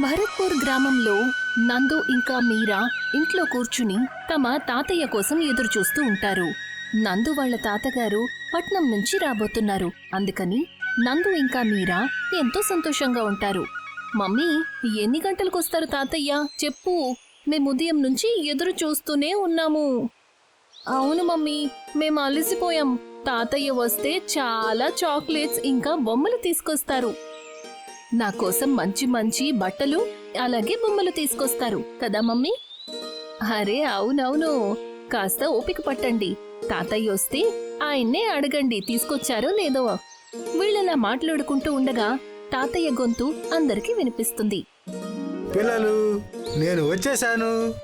భరత్పూర్ గ్రామంలో నందు ఇంకా మీరా ఇంట్లో కూర్చుని తమ తాతయ్య కోసం ఎదురు చూస్తూ ఉంటారు. నందు వాళ్ళ తాతగారు పట్నం నుంచి రాబోతున్నారు. అందుకని నందు ఇంకా మీరా ఎంతో సంతోషంగా ఉంటారు. మమ్మీ ఎన్ని గంటలకు వస్తారు తాతయ్య? చెప్పు. మేము ఉదయం నుంచి ఎదురు చూస్తూనే ఉన్నాము. అవును మమ్మీ మేము అలసిపోయాం. తాతయ్య వస్తే చాలా చాక్లెట్స్ ఇంకా బొమ్మలు తీసుకొస్తారు. నా కోసం మంచి మంచి బట్టలు అలాగే బొమ్మలు తీసుకొస్తారు. కదా మమ్మీ? అరే అవునవును. కాస్త ఓపిక పట్టండి. తాతయ్య వస్తే ఆయన్నే అడగండి తీసుకొచ్చారో లేదో. వీళ్ళలా మాట్లాడుకుంటూ ఉండగా తాతయ్య గొంతు అందరికీ వినిపిస్తుంది. పిల్లలు నేను వచ్చేసాను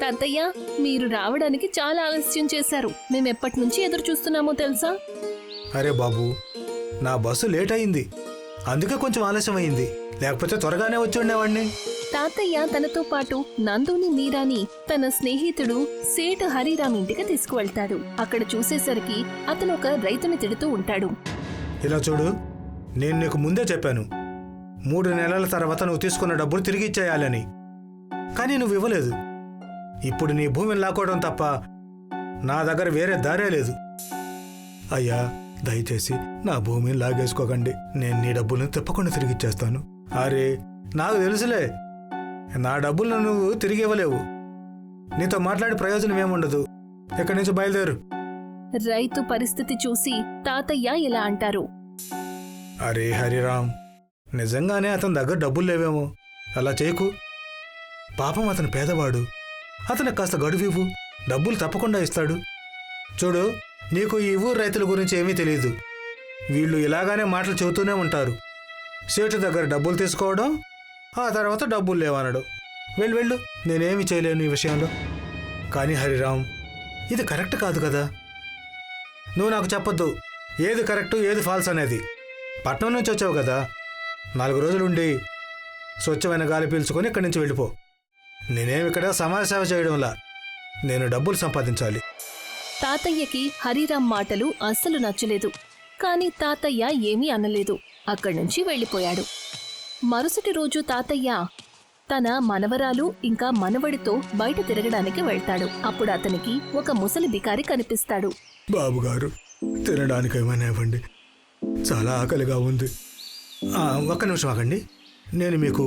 తాతయ్య మీరు రావడానికి చాలా ఆలస్యం చేశారు. మేము ఎప్పటి నుంచి ఎదురు చూస్తున్నామో తెలుసా? అరే బాబు నా బస్సు లేట్ అయింది. అందుకే కొంచెం ఆలస్యం అయింది లేకపోతే త్వరగానే వచ్చి ఉండేవాడిని. తాతయ్య తనతో పాటు నందుని మీరాని తన స్నేహితుడు సేటు హరిరామ్ ఇంటికి తీసుకువెళ్తాడు. అక్కడ చూసేసరికి అతను ఒక రైతుని తిడుతూ ఉంటాడు. ఇలా చూడు నేను నీకు ముందే చెప్పాను. మూడు నెలల తర్వాత నువ్వు తీసుకున్న డబ్బులు తిరిగి ఇచ్చేయాలని. కానీ నువ్వు ఇవ్వలేదు. ఇప్పుడు నీ భూమిని లాక్కోవడం తప్ప నా దగ్గర వేరే దారే లేదు. అయ్యా దయచేసి నా భూమిని లాగేసుకోకండి. నేను నీ డబ్బులను తప్పకుండా తిరిగి ఇచ్చేస్తాను అరే నాకు తెలుసులే. నా డబ్బులను నువ్వు తిరిగి ఇవ్వలేవు నీతో మాట్లాడే ప్రయోజనం ఏముండదు. ఇక్కడి నుంచి బయలుదేరు. రైతు పరిస్థితి చూసి తాతయ్య ఇలా అంటారు. అరే హరిరామ్ నిజంగానే అతని దగ్గర డబ్బులు లేవేమో. అలా చేయకు. పాపం అతను పేదవాడు. అతనికి కాస్త గడువివ్వు. డబ్బులు తప్పకుండా ఇస్తాడు. చూడు నీకు ఈ ఊరు రైతుల గురించి ఏమీ తెలియదు వీళ్ళు ఇలాగానే మాటలు చెబుతూనే ఉంటారు. సేటు దగ్గర డబ్బులు తీసుకోవడం ఆ తర్వాత డబ్బులు లేవనడు. వెళ్ళు వెళ్ళు నేనేమి చేయలేను ఈ విషయంలో. కానీ హరిరామ్ ఇది కరెక్ట్ కాదు కదా? నువ్వు నాకు చెప్పొద్దు ఏది కరెక్టు ఏది ఫాల్స్ అనేది. పట్నం నుంచి వచ్చావు కదా? నాలుగు రోజులుండి స్వచ్ఛమైన గాలి పీల్చుకొని ఇక్కడి నుంచి వెళ్ళిపో. నేనేమి ఇక్కడ సమాజ సేవ చేయడంలా? నేను డబ్బులు సంపాదించాలి. తాతయ్యకి హరిరామ్ మాటలు అస్సలు నచ్చలేదు. కాని తాతయ్య ఏమీ అనలేదు. అక్కడి నుంచి వెళ్ళిపోయాడు. మరుసటి రోజు తాతయ్య తన మనవరాలు ఇంకా మనవడితో బయట తిరగడానికి వెళ్తాడు. అప్పుడు అతనికి ఒక ముసలి బికారి కనిపిస్తాడు. బాబుగారు తినడానికి ఏమైనా ఇవ్వండి. చాలా ఆకలిగా ఉంది. ఒక ఒక్క నిమిషం ఆగండి. నేను మీకు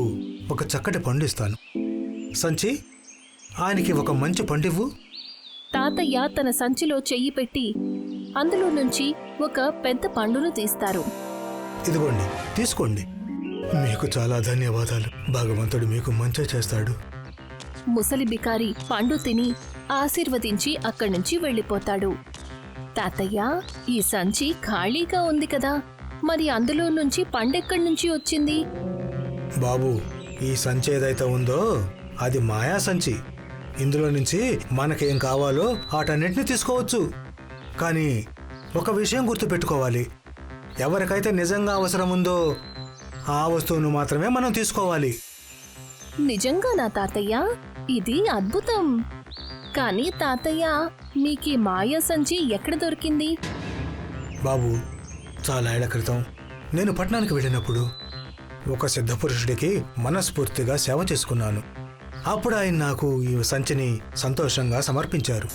ఒక చక్కటి పండు ఇస్తాను. సంచి ఆయనకి ఒక మంచి పండు ఇవ్వు తాతయ్య తన సంచిలో చెయ్యి పెట్టి అందులో నుంచి ఒక పెద్ద పండును తీస్తారు. ఇదిగోండి తీసుకోండి. మీకు చాలా ధన్యవాదాలు. భగవంతుడు మీకు మంచి చేస్తాడు. ముసలి బికారి పండు తిని ఆశీర్వదించి అక్కడి నుంచి వెళ్ళిపోతాడు. తాతయ్య ఈ సంచి ఖాళీగా ఉంది కదా. మరి అందులో నుంచి పండెక్కడి నుంచి వచ్చింది? బాబు ఈ సంచి ఏదైతే ఉందో అది మాయా సంచి. ఇందులో నుంచి మనకేం కావాలో వాటన్నిటిని తీసుకోవచ్చు. కానీ ఒక విషయం గుర్తుపెట్టుకోవాలి. ఎవరికైతే నిజంగా అవసరం ఉందో ఆ వస్తువును మాత్రమే మనం తీసుకోవాలి. నిజంగా నా తాతయ్య? ఇది అద్భుతం. కానీ తాతయ్య మీకీ మాయా సంచి ఎక్కడ దొరికింది? బాబు చాలా ఏళ్ళ క్రితం నేను పట్టణానికి వెళ్ళినప్పుడు ఒక సిద్ధపురుషుడికి మనస్ఫూర్తిగా సేవ చేసుకున్నాను. అప్పుడు ఆయన నాకు ఈ సంచిని సంతోషంగా సమర్పించారు.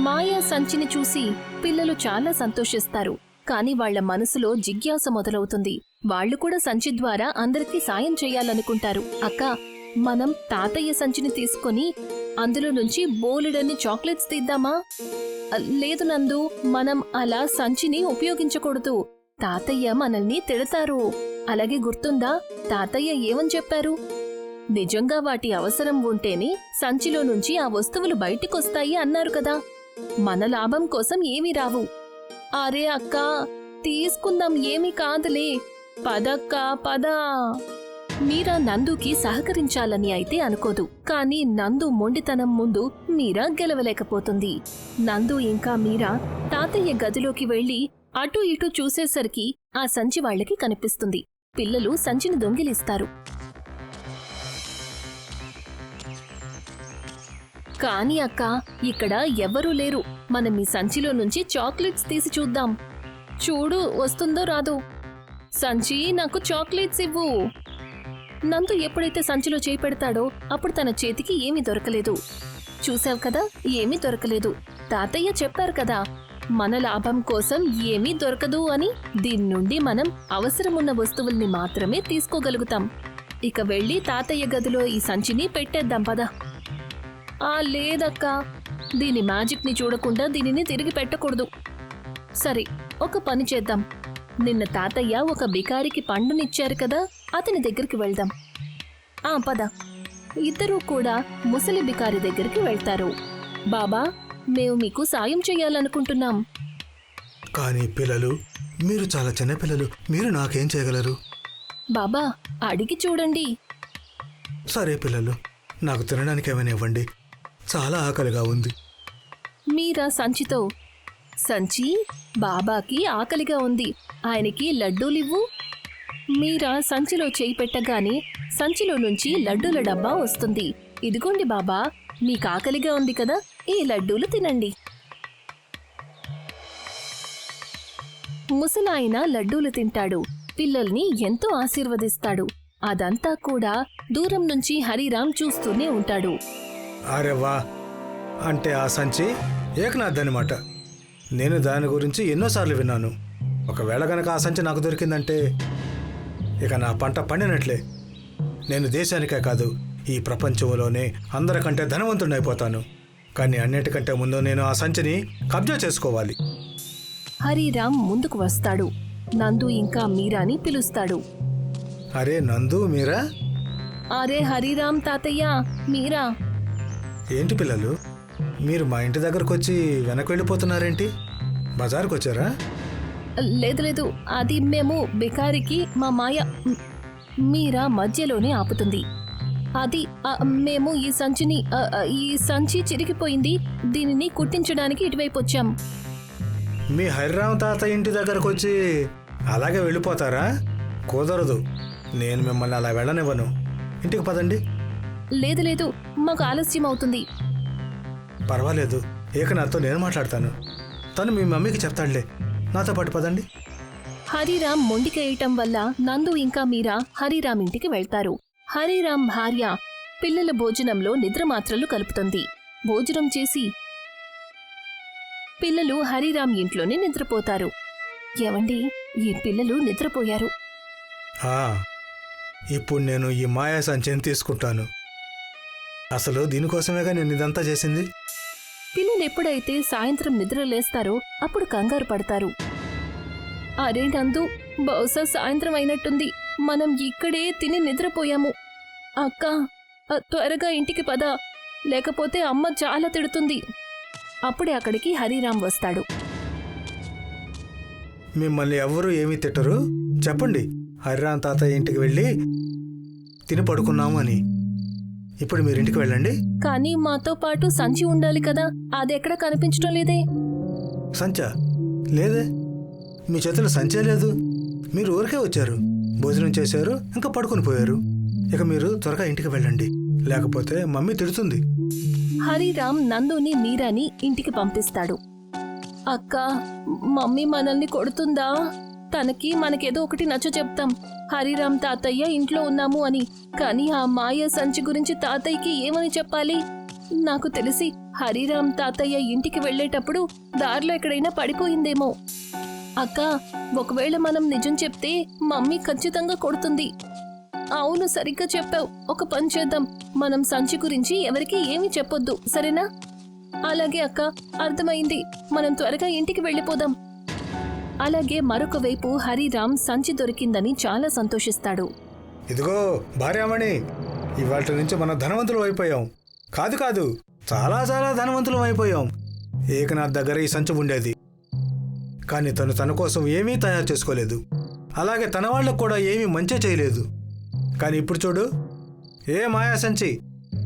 మాయా సంచిని చూసి పిల్లలు చాలా సంతోషిస్తారు. కాని వాళ్ళ మనసులో జిజ్ఞాస మొదలవుతుంది. వాళ్ళు కూడా సంచి ద్వారా అందరికీ సాయం చేయాలనుకుంటారు. అక్క మనం తాతయ్య సంచిని తీసుకొని అందులో నుంచి బోలెడన్ని చాక్లెట్స్ తీద్దామా? లేదు నందు మనం అలా సంచిని ఉపయోగించకూడదు. తాతయ్య మనల్ని తిడతారు. అలాగే గుర్తుందా? తాతయ్య ఏమని చెప్పారు? నిజంగా వాటి అవసరం ఉంటేనే సంచిలో నుంచి ఆ వస్తువులు బయటికొస్తాయి అన్నారు కదా. మన లాభం కోసం ఏమీ రావు. అరే అక్క తీసుకుందాం ఏమీ కాదులే. పదక్క పద. మీరా నందుకి సహకరించాలని అయితే అనుకోదు. కానీ నందు మొండితనం ముందు మీరా గెలవలేకపోతుంది. నందు ఇంకా మీరా తాతయ్య గదిలోకి వెళ్ళి అటు ఇటు చూసేసరికి ఆ సంచి వాళ్ళకి కనిపిస్తుంది. పిల్లలు సంచిని దొంగిలిస్తారు. కానీ అక్క ఇక్కడ ఎవ్వరూ లేరు. మనం ఈ సంచిలో నుంచి చాక్లెట్స్ తీసి చూద్దాం. చూడు వస్తుందో రాదో. సంచి నాకు చాక్లెట్స్ ఇవ్వు. నందు ఎప్పుడైతే సంచిలో చేయి పెడతాడో అప్పుడు తన చేతికి ఏమీ దొరకలేదు. చూసావు కదా ఏమీ దొరకలేదు. తాతయ్య చెప్పారు కదా మన లాభం కోసం ఏమీ దొరకదు అని దీని నుండి మనం అవసరమున్న వస్తువుల్ని మాత్రమే తీసుకోగలుగుతాం. ఇక వెళ్ళి తాతయ్య గదిలో ఈ సంచిని పెట్టేద్దాం పదా. ఆ లేదక్కా. దీని మ్యాజిక్ని చూడకుండా దీనిని తిరిగి పెట్టకూడదు. సరే ఒక పని చేద్దాం. నిన్న తాతయ్య ఒక బికారికి పండునిచ్చారు కదా అతని దగ్గరికి వెళ్దాం. ఆ పద. ఇద్దరూ కూడా ముసలి బికారి దగ్గరికి వెళ్తారు. బాబా మేము మీకు సాయం చేయాలనుకుంటున్నాం. కానీ పిల్లలు మీరు చాలా చిన్న పిల్లలు మీరు నాకేం చేయగలరు? బాబా అడిగి చూడండి. సరే పిల్లలు నాకు తినడానికి ఏమైనా ఇవ్వండి. చాలా ఆకలిగా ఉంది. మీరా సంచితో? సంచి బాబాకి ఆకలిగా ఉంది. ఆయనకి లడ్డూలివ్వు మీరా సంచిలో చేయి పెట్టగానే సంచిలో నుంచి లడ్డూల డబ్బా వస్తుంది. ఇదిగోండి బాబా మీకు ఆకలిగా ఉంది కదా? ఈ లడ్డూలు తినండి. ముసలాయన లడ్డూలు తింటాడు. పిల్లల్ని ఎంతో ఆశీర్వదిస్తాడు. అదంతా కూడా దూరం నుంచి హరిరామ్ చూస్తూనే ఉంటాడు. అరే వా! అంటే ఆ సంచి ఏకనాథ్ అనమాట నేను దాని గురించి ఎన్నోసార్లు విన్నాను. ఒకవేళ గనక ఆ సంచి నాకు దొరికిందంటే ఇక నా పంట పండినట్లే. నేను దేశానికే కాదు ఈ ప్రపంచంలోనే అందరికంటే ధనవంతుడైపోతాను కానీ అన్నిటికంటే ముందు నేను ఆ సంచిని కబ్జా చేసుకోవాలి. హరిరామ్ ముందుకు వస్తాడు. నందు ఇంకా మీరాని పిలుస్తాడు. అరే నందు మీరా? అరే హరిరామ్ తాతయ్య మీరా? ఏంటి పిల్లలు? మీరు మా ఇంటి దగ్గరకు వచ్చి వెనక్కి వెళ్ళిపోతున్నారేంటి? బజార్కి వచ్చారా లేదు లేదు. అది మేము బికారికి మా మాయ మీరా మధ్యలోనే ఆపుతుంది. అది మేము ఈ సంచిని ఈ సంచి చిరిగిపోయింది. దీనిని కుట్టించడానికి ఇటువైపు వచ్చాం. మీ హరిరామ్ తాత ఇంటి దగ్గరకు వచ్చి అలాగే వెళ్ళిపోతారా? కుదరదు. నేను మిమ్మల్ని అలా వెళ్ళనివ్వను. ఇంటికి పదండి. లేదు లేదు. మాకు ఆలస్యం అవుతుంది. పర్వాలేదు. ఏకనాథ్తో నేను మాట్లాడతాను. తను మీ మమ్మీకి చెప్తాడులే. నాతో పాటు పదండి. హరిరామ్ మొండికేయటం వల్ల నందు ఇంకా మీరా హరిరామ్ ఇంటికి వెళ్తారు. హరిరామ్ భార్య పిల్లల భోజనంలో నిద్రమాత్రలు కలుపుతుంది. భోజనం చేసి పిల్లలు హరిరామ్ ఇంట్లోనే నిద్రపోతారు. ఏవండి ఈ పిల్లలు నిద్రపోయారు? ఆ, ఇప్పుడు నేను ఈ మాయా సంచిని తీసుకుంటాను. అసలు దీనికోసమేగా నేను ఇదంతా చేసింది? పిల్లలు ఎప్పుడైతే సాయంత్రం నిద్ర లేస్తారో అప్పుడు కంగారు పడతారు. అరే నందు బహుశా సాయంత్రం అయినట్టుంది. మనం ఇక్కడే తిని నిద్రపోయాము. అక్క త్వరగా ఇంటికి పద. లేకపోతే అమ్మ చాలా తిడుతుంది. అప్పుడే అక్కడికి హరిరామ్ వస్తాడు. మిమ్మల్ని ఎవ్వరూ ఏమీ తిట్టరు? చెప్పండి. హరిరామ్ తాతయ్య ఇంటికి వెళ్ళి తిని పడుకున్నాము అని. ఇప్పుడు మీరు ఇంటికి వెళ్ళండి. కానీ మాతో పాటు సంచి ఉండాలి కదా. అది ఎక్కడ కనిపించడం లేదే? సంచా? లేదే. మీ చేతిలో సంచే లేదు. మీరు ఊరికే వచ్చారు. భోజనం చేశారు ఇంకా పడుకొని పోయారు. ఇక మీరు త్వరగా ఇంటికి వెళ్ళండి. లేకపోతే మమ్మీ తిడుతుంది. హరిరామ్ నందుని మీరాని ఇంటికి పంపిస్తాడు. అక్క మమ్మీ మనల్ని కొడుతుందా? తనకి మనకేదో ఒకటి నచ్చ చెప్తాం. హరిరామ్ తాతయ్య ఇంట్లో ఉన్నాము అని. కానీ ఆ మాయ సంచి గురించి తాతయ్యకి ఏమని చెప్పాలి? నాకు తెలిసి హరిరామ్ తాతయ్య ఇంటికి వెళ్ళేటప్పుడు దారిలో ఎక్కడైనా పడిపోయిందేమో. అక్క ఒకవేళ మనం నిజం చెప్తే మమ్మీ ఖచ్చితంగా కొడుతుంది. అవును సరిగ్గా చెప్పావు. ఒక పని చేద్దాం. మనం సంచి గురించి ఎవరికీ ఏమీ చెప్పొద్దు సరేనా? అలాగే అక్క అర్థమైంది. మనం త్వరగా ఇంటికి వెళ్ళిపోదాం. అలాగే మరొక వైపు హరిరామ్ సంచి దొరికిందని చాలా సంతోషిస్తాడు. ఇదిగో భార్యామణి ఇవాళ నుంచి మనం ధనవంతులు అయిపోయాం. కాదు కాదు చాలా చాలా ధనవంతులం అయిపోయాం. ఏకనాథ్ దగ్గర ఈ సంచి ఉండేది. కానీ తను తన కోసం ఏమీ తయారు చేసుకోలేదు. అలాగే తన వాళ్ళకు కూడా ఏమీ మంచి చేయలేదు. కానీ ఇప్పుడు చూడు. ఏ మాయా సంచి?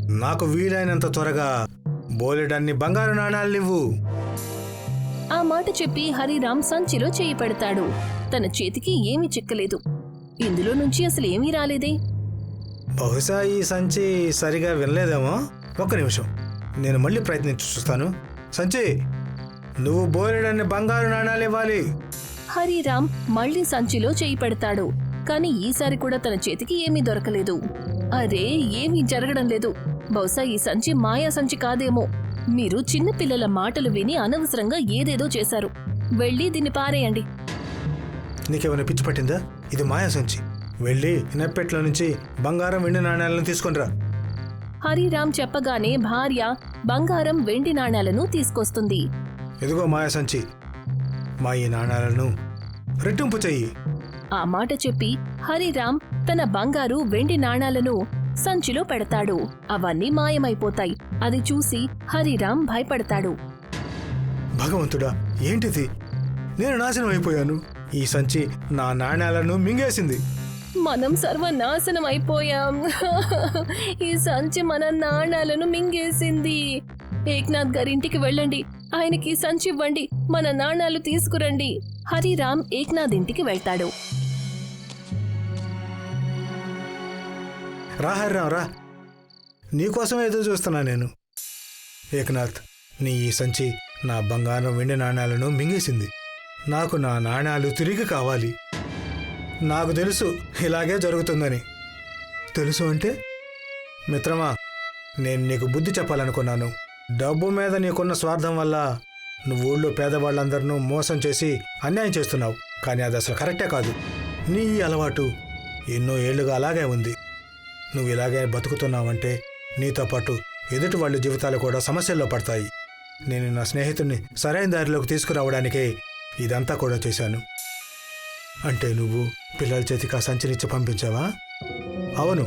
నాకు వీలైనంత త్వరగా బోలెడన్ని బంగారు నాణాలు ఇవ్వు ఆ మాట చెప్పి హరిరామ్ సంచిలో చేయి పెడతాడు. తన చేతికి ఏమీ చిక్కలేదు. ఇందులో నుంచి అసలు ఏమీ రాలేదే? బహుశా ఈ సంచి సరిగా వినలేదేమో. ఒక్క నిమిషం. నేను మళ్ళీ ప్రయత్నించి చూస్తాను. సంచి! నువ్వు బోలెడన్ని బంగారు నాణాలు ఇవ్వాలి. హరిరామ్ మళ్ళీ సంచిలో చేయి పెడతాడు. కానీ ఈసారి కూడా తన చేతికి ఏమీ దొరకలేదు. అరే ఏమీ జరగడం లేదు. బహుశా ఈ సంచి మాయా సంచి కాదేమో. మీరు చిన్న పిల్లల మాటలు విని అనవసరంగా ఏదేదో చేశారు. వెళ్ళి దీన్ని పారేయండి. నీకేమైనా పిచ్చి పట్టిందా? ఇది మాయా సంచి. వెళ్ళి నెప్పెట్ల నుంచి బంగారం వెండి నాణ్యాలను తీసుకొనిరా. హరిరామ్ చెప్పగానే భార్య బంగారం వెండి నాణేలను తీసుకొస్తుంది. ఇదిగో మాయా సంచి. మా ఈ నాణ్యాలను రెట్టింపు చెయ్యి. ఆ మాట చెప్పి హరిరామ్ తన బంగారు వెండి నాణాలను సంచిలో పెడతాడు. అవన్నీ మాయమైపోతాయి. అది చూసి హరిరామ్ భయపడతాడు. భగవంతుడా ఏంటిది? నేను నాశనం అయిపోయాను. ఈ సంచి నా నాణ్యాలను మింగేసింది. మనం సర్వనాశనం అయిపోయాం. ఈ సంచి మన నాణాలను మింగేసింది. ఏక్నాథ్ గారింటికి వెళ్ళండి. ఆయనకి సంచివ్వండి సంచి ఇవ్వండి మన నాణాలు తీసుకురండి. హరిరామ్ ఏక్నాథ్ ఇంటికి వెళ్తాడు. రా హరిరామ్ రా. నీకోసం ఎదురు చూస్తున్నా నేను. ఏకనాథ్ నీ ఈ సంచి నా బంగారం వెండి నాణ్యాలను మింగేసింది. నాకు నా నాణ్యాలు తిరిగి కావాలి. నాకు తెలుసు ఇలాగే జరుగుతుందని. తెలుసు అంటే? మిత్రమా నేను నీకు బుద్ధి చెప్పాలనుకున్నాను. డబ్బు మీద నీకున్న స్వార్థం వల్ల నువ్వు ఊళ్ళో పేదవాళ్ళందరినూ మోసం చేసి అన్యాయం చేస్తున్నావు. కానీ అది అసలు కరెక్టే కాదు. నీ ఈ అలవాటు ఎన్నో ఏళ్ళుగా అలాగే ఉంది. నువ్వు ఇలాగే బతుకుతున్నావంటే నీతో పాటు ఎదుటి వాళ్ళ జీవితాలు కూడా సమస్యల్లో పడతాయి. నేను నా స్నేహితుడిని సరైన దారిలోకి తీసుకురావడానికే ఇదంతా కూడా చేశాను. అంటే నువ్వు పిల్లల చేతికి ఆ సంచినిచ్చి పంపించావా? అవును.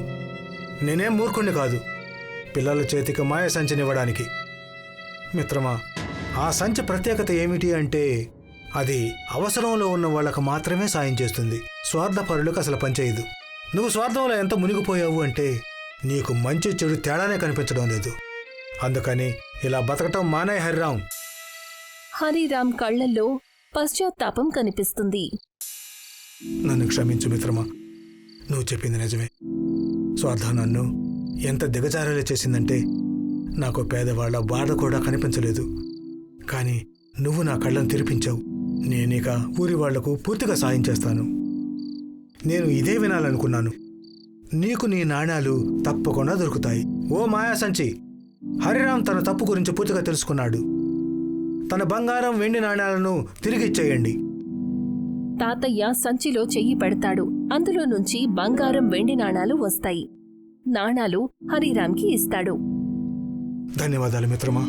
నేనేం మూర్ఖుణ్ణి కాదు. పిల్లల చేతికి మాయ సంచినివ్వడానికి మిత్రమా ఆ సంచి ప్రత్యేకత ఏమిటి అంటే అది అవసరంలో ఉన్న వాళ్ళకు మాత్రమే సాయం చేస్తుంది. స్వార్థపరులకు అసలు పనిచేయదు నువ్వు స్వార్థంలో ఎంత మునిగిపోయావు అంటే నీకు మంచి చెడు తేడానే కనిపించడం లేదు. అందుకని ఇలా బతకటం మానే హరిరాం హరిరామ్ కళ్ళల్లో పశ్చాత్తాపం కనిపిస్తుంది. నన్ను క్షమించు మిత్రమా. నువ్వు చెప్పింది నిజమే. స్వార్థం నన్ను ఎంత దిగజారేలా చేసిందంటే నాకు పేదవాళ్ళ బాధ కూడా కనిపించలేదు. కానీ నువ్వు నా కళ్ళను తెరిపించావు. నేనిక ఊరి వాళ్ళకు పూర్తిగా సాయం చేస్తాను. నేను ఇదే వినాలనుకున్నాను. నీకు నీ నాణ్యాలు తప్పకుండా దొరుకుతాయి. ఓ మాయా సంచి! హరిరామ్ తన తప్పు గురించి పూర్తిగా తెలుసుకున్నాడు. తన బంగారం వెండి నాణ్యాలను తిరిగిచ్చేయండి తాతయ్య సంచిలో చెయ్యి పెడతాడు. అందులో నుంచి బంగారం వెండి నాణాలు వస్తాయి. నాణాలు హరిరామ్కి ఇస్తాడు. ధన్యవాదాలు మిత్రమా?